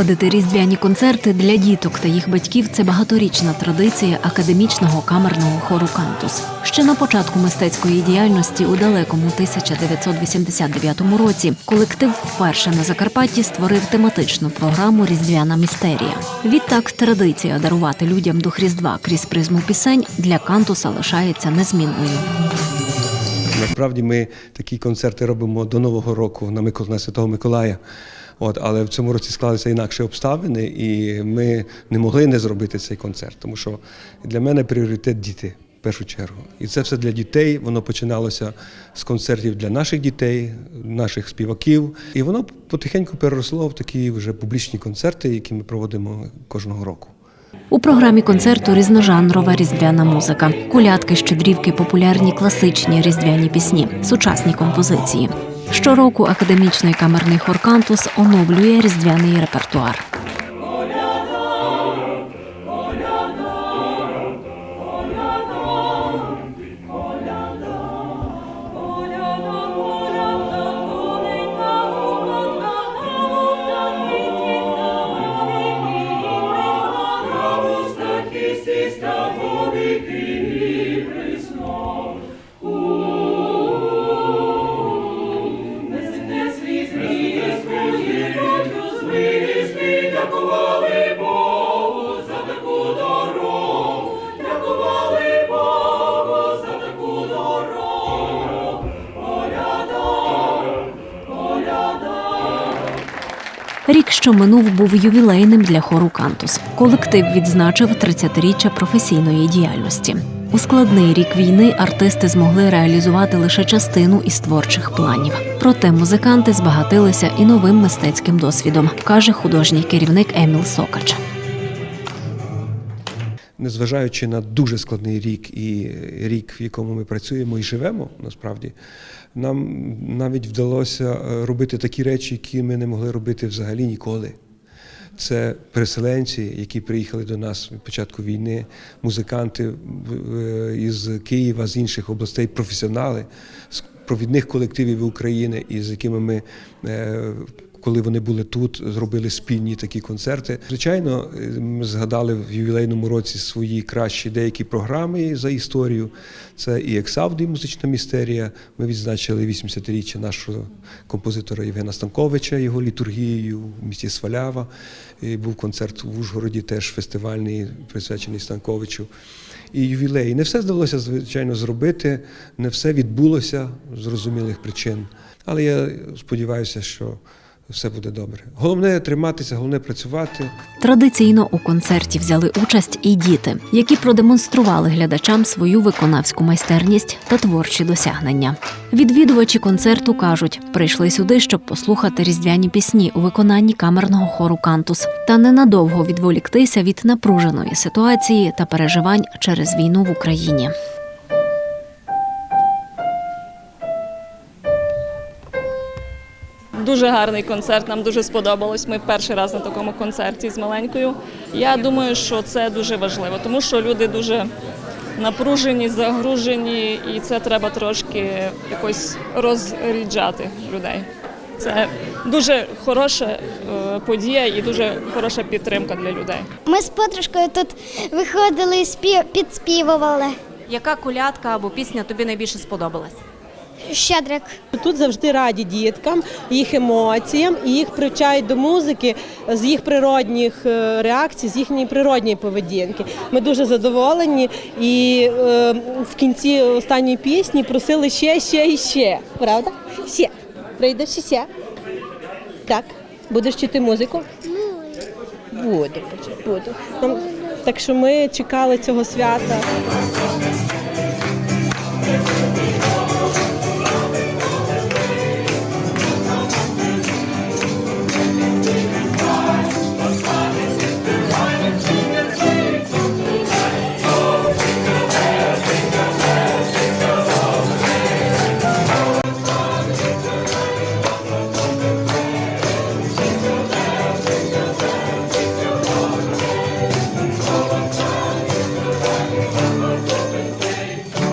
Проводити різдвяні концерти для діток та їх батьків це багаторічна традиція академічного камерного хору Кантус. Ще на початку мистецької діяльності у далекому 1989 році колектив вперше на Закарпатті створив тематичну програму Різдвяна містерія. Відтак традиція дарувати людям дух Різдва крізь призму пісень для Кантуса лишається незмінною. Насправді ми такі концерти робимо до Нового року на Микол... на Святого Миколая. От, але в цьому році склалися інакші обставини, і ми не могли не зробити цей концерт, тому що для мене пріоритет діти в першу чергу. І це все для дітей. Воно починалося з концертів для наших дітей, наших співаків. І воно потихеньку переросло в такі вже публічні концерти, які ми проводимо кожного року. У програмі концерту різножанрова різдвяна музика, колядки, щедрівки, популярні класичні різдвяні пісні, сучасні композиції. Щороку академічний камерний хор «Кантус» оновлює різдвяний репертуар. Рік, що минув, був ювілейним для хору «Кантус». Колектив відзначив 30-річчя професійної діяльності. У складний рік війни артисти змогли реалізувати лише частину із творчих планів. Проте музиканти збагатилися і новим мистецьким досвідом, каже художній керівник Еміл Сокач. Незважаючи на дуже складний рік і рік, в якому ми працюємо і живемо, насправді, нам навіть вдалося е, робити такі речі, які ми не могли робити взагалі ніколи. Це переселенці, які приїхали до нас від початку війни, музиканти е, із Києва, з інших областей, професіонали з провідних колективів України, із якими ми е, коли вони були тут, зробили спільні такі концерти. Звичайно, е, ми згадали в ювілейному році свої кращі деякі програми за історію. Це і Ексавді, музична містерія. Ми відзначили 80-річчя нашого композитора Євгена Станковича, його літургією в місті Свалява. І був концерт в Ужгороді, теж фестивальний, присвячений Станковичу. І ювілей. Не все вдалося, звичайно, зробити, не все відбулося з зрозумілих причин. Але я сподіваюся, що все буде добре. Головне триматися, головне працювати. Традиційно у концерті взяли участь і діти, які продемонстрували глядачам свою виконавську майстерність та творчі досягнення. Відвідувачі концерту кажуть, прийшли сюди, щоб послухати різдвяні пісні у виконанні камерного хору Кантус та ненадовго відволіктися від напруженої ситуації та переживань через війну в Україні. Дуже гарний концерт, нам дуже сподобалось. Ми перший раз на такому концерті з маленькою. Я думаю, що це дуже важливо, тому що люди дуже напружені, загружені, і це треба трошки якось розріджати людей. Це дуже хороша е, подія і дуже хороша підтримка для людей. Ми з подружкою тут виходили, спів, підспівували. Яка колядка або пісня тобі найбільше сподобалась? Щедрик. Тут завжди раді діткам, їх емоціям і їх привчають до музики з їх природних е, реакцій, з їхньої природньої поведінки. Ми дуже задоволені і е, в кінці останньої пісні просили ще, ще і ще. Правда? Ще. Прийдеш ще? Так. Будеш чути музику? Буду, буду. Так що ми чекали цього свята.